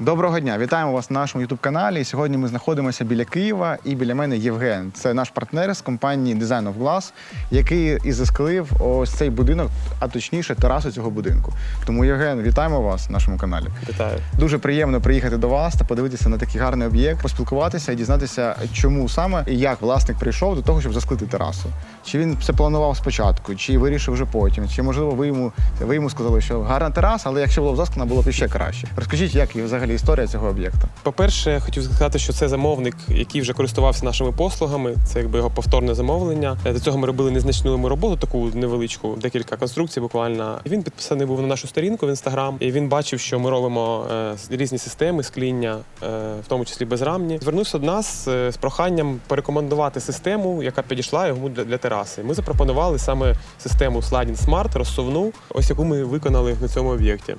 Доброго дня, вітаємо вас на нашому youtube каналі. Сьогодні ми знаходимося біля Києва і біля мене Євген. Це наш партнер з компанії Design of Glass, який і засклив ось цей будинок, а точніше терасу цього будинку. Тому Євген, вітаємо вас в нашому каналі. Вітаю. Дуже приємно приїхати до вас та подивитися на такий гарний об'єкт, поспілкуватися і дізнатися, чому саме і як власник прийшов до того, щоб засклити терасу. Чи він це планував спочатку, чи вирішив вже потім, чи можливо ви йому ви йому сказали, що гарна тераса, але якщо було б засклана, було б ще краще. Розкажіть, як і взагалі історія цього об'єкта. По-перше, хотів сказати, що це замовник, який вже користувався нашими послугами. Це якби його повторне замовлення. Е, До цього ми робили незначну роботу, таку невеличку, декілька конструкцій буквально. Він підписаний був на нашу сторінку в інстаграм, і він бачив, що ми робимо е, різні системи скління, е, в тому числі безрамні. Звернувся до нас з проханням порекомендувати систему, яка підійшла йому для, тераси. Ми запропонували саме систему Sliding Smart, розсувну, ось яку ми виконали на цьому об'єкті.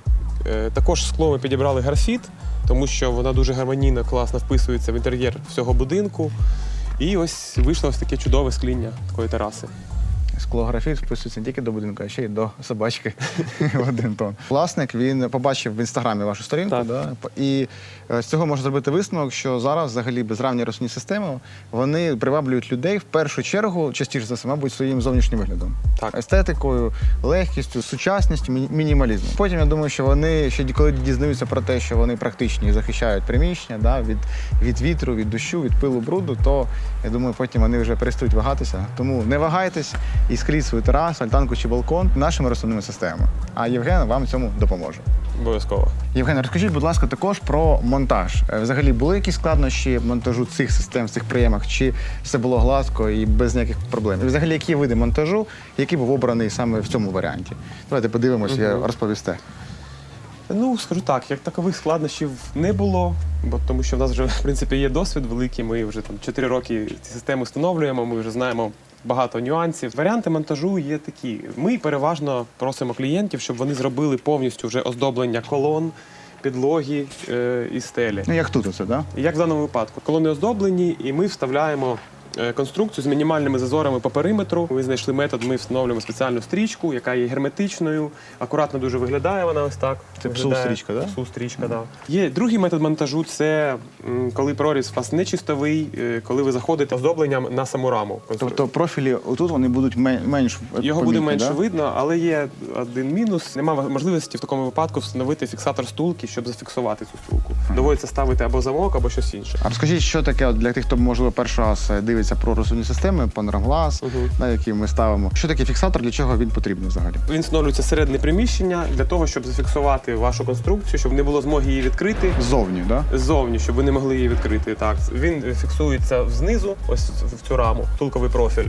Також скло ми підібрали графіт, тому що вона дуже гармонійно, класно вписується в інтер'єр всього будинку. І ось вийшло ось таке чудове скління такої тераси. Склографіт вписується не тільки до будинку, а ще й до собачки в один тон. Власник він побачив в інстаграмі вашу сторінку, Так. да? і е, з цього можна зробити висновок, що зараз взагалі безравні розсувні системи вони приваблюють людей в першу чергу, частіше за все, мабуть, своїм зовнішнім виглядом. Так. Естетикою, легкістю, сучасністю, міні- мінімалізмом. Потім я думаю, що вони ще коли дізнаються про те, що вони практичні і захищають приміщення да, від, від вітру, від дощу, від пилу, бруду, то я думаю, потім вони вже перестають вагатися. Тому не вагайтесь і скрізь свою терасу, альтанку чи балкон нашими розсувними системами. А Євген вам в цьому допоможе. Обов'язково. Євген, розкажіть, будь ласка, також про монтаж. Е, Взагалі були якісь складнощі монтажу цих систем, цих прийомах, чи все було гладко і без ніяких проблем? І взагалі, які види монтажу, який був обраний саме в цьому варіанті? Давайте подивимося, я розповісте. Ну, скажу так, як такових складнощів не було, бо тому що в нас вже в принципі є досвід великий. Ми вже там 4 роки ці системи встановлюємо, ми вже знаємо багато нюансів. Варіанти монтажу є такі. Ми переважно просимо клієнтів, щоб вони зробили повністю вже оздоблення колон, підлоги е, і стелі. Ну, як тут оце, да? Як в даному випадку, колони оздоблені, і ми вставляємо конструкцію з мінімальними зазорами по периметру. Ми знайшли метод, ми встановлюємо спеціальну стрічку, яка є герметичною, акуратно дуже виглядає вона ось так. Це псу-стрічка, да? Псу-стрічка, да. Є другий метод монтажу це коли проріз у вас не чистовий, е, коли ви заходите оздобленням на саму раму. Тобто профілі отут вони будуть мен- менш Його буде менше да? видно, але є один мінус. Немає можливості в такому випадку встановити фіксатор стулки, щоб зафіксувати цю стулку. Доводиться ставити або замок, або щось інше. А розкажіть, що таке для тих, хто можливо перший раз е, дивиться про розсувні системи, панорамглас, Мгм. на які ми ставимо. Що таке фіксатор, для чого він потрібний взагалі? Він встановлюється середне приміщення для того, щоб зафіксувати вашу конструкцію, щоб не було змоги її відкрити. Ззовні, да? Ззовні, щоб ви не могли її відкрити. Так, він фіксується знизу, ось в цю раму, стулковий профіль.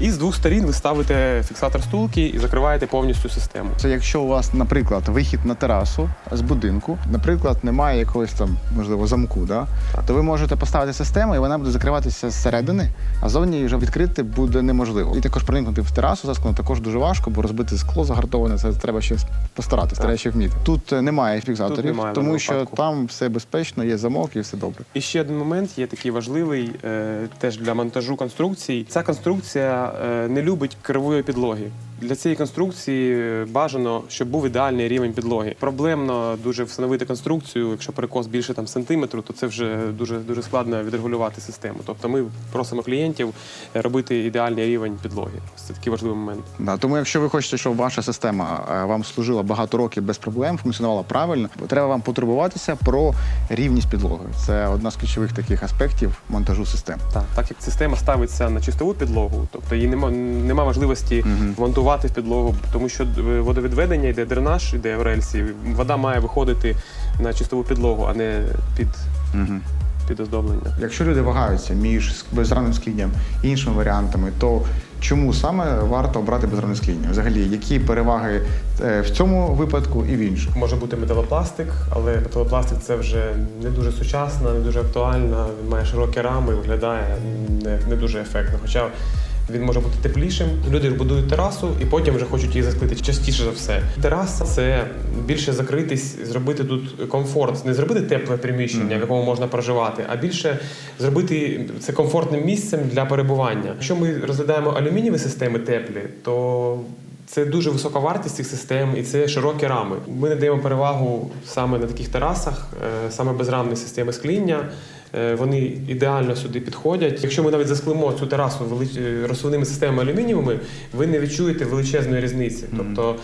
І з двох сторін ви ставите фіксатор стулки і закриваєте повністю систему. Це якщо у вас, наприклад, вихід на терасу з будинку, наприклад, немає якогось там, можливо, замку, да? то ви можете поставити систему, і вона буде закриватися зсередини, а зовні вже відкрити буде неможливо. І також проникнути в терасу засклену також дуже важко, бо розбити скло загартоване, це треба ще постаратися, треба ще вміти. Тут е, немає фіксаторів, Тут немає тому що випадку. там все безпечно, є замок і все добре. І ще один момент є такий важливий е, теж для монтажу конструкцій. Ця конструкція е, не любить кривої підлоги. Для цієї конструкції бажано, щоб був ідеальний рівень підлоги. Проблемно дуже встановити конструкцію. Якщо перекос більше там сантиметру, то це вже дуже дуже складно відрегулювати систему. Тобто ми просимо клієнтів е, робити ідеальний рівень підлоги. Це такий важливий момент. Да, тому якщо ви хочете, щоб ваша система е, вам служила багато років без проблем, функціонувала правильно, треба вам потурбуватися про рівність підлоги. Це одна з ключових таких аспектів монтажу систем. Так, так як система ставиться на чистову підлогу, тобто її нема, нема можливості Мгм. Монтувати в підлогу, тому що е, водовідведення йде дренаж, йде в рельсі. Вода має виходити на чистову підлогу, а не під, Угу. під оздоблення. Якщо люди вагаються між безрамним склінням і іншими варіантами, то чому саме варто обрати безрамне скління? Взагалі, які переваги е, в цьому випадку і в інших? Може бути металопластик, але металопластик це вже не дуже сучасно, не дуже актуально. Він має широкі рами, виглядає не, не дуже ефектно. Хоча він може бути теплішим. Люди ж будують терасу і потім вже хочуть її засклити частіше за все. Тераса це більше закритись, зробити тут комфорт, не зробити тепле приміщення, в якому можна проживати, а більше зробити це комфортним місцем для перебування. Якщо ми розглядаємо алюмінієві системи теплі, то Це дуже висока вартість цих систем і це широкі рами. Ми надаємо перевагу саме на таких терасах, е, саме безрамні системи скління. Е, Вони ідеально сюди підходять. Якщо ми навіть засклимо цю терасу е, розсувними системами алюмінієвими, ви не відчуєте величезної різниці. Тобто,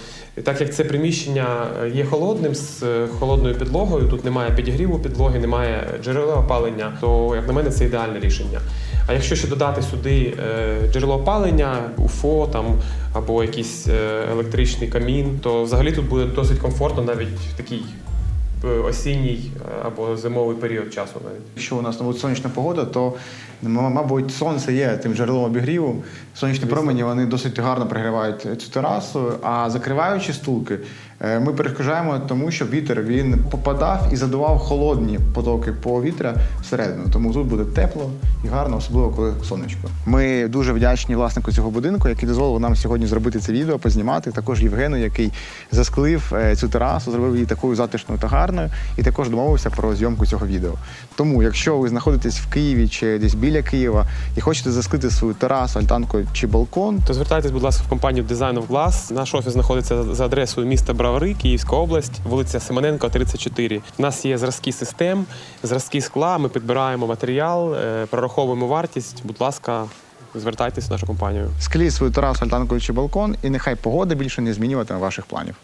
так як це приміщення е, є холодним з холодною підлогою, тут немає підігріву підлоги, немає джерела опалення, то як на мене це ідеальне рішення. А якщо ще додати сюди джерело опалення, УФО там або якийсь електричний камін, то взагалі тут буде досить комфортно навіть в такий е, осінній е, або зимовий період часу навіть. Якщо у нас буде сонячна погода, то мабуть сонце є тим джерелом обігріву. Сонячні промені вони досить гарно пригрівають цю терасу. А закриваючи стулки, е, ми перешкоджаємо тому, що вітер він попадав і задував холодні потоки повітря всередину. Тому тут буде тепло і гарно, особливо коли сонечко. Ми дуже вдячні власнику цього будинку, який дозволив нам сьогодні зробити це відео, познімати. Також Євгену, який засклив е, цю терасу, зробив її такою затишною та гарною, і також домовився про зйомку цього відео. Тому, якщо ви знаходитесь в Києві чи десь біля Києва і хочете засклити свою терасу, альтанку чи балкон, То звертайтесь, будь ласка, в компанію Design of Glass. Наш офіс знаходиться за адресою міста Бравари, Київська область, вулиця Семененко, 34. У нас є зразки систем, зразки скла. Ми підбираємо матеріал, е, прораховуємо вартість. Будь ласка, звертайтесь в нашу компанію. скліть свою терасу, альтанку чи балкон, і нехай погода більше не змінюватиме ваших планів.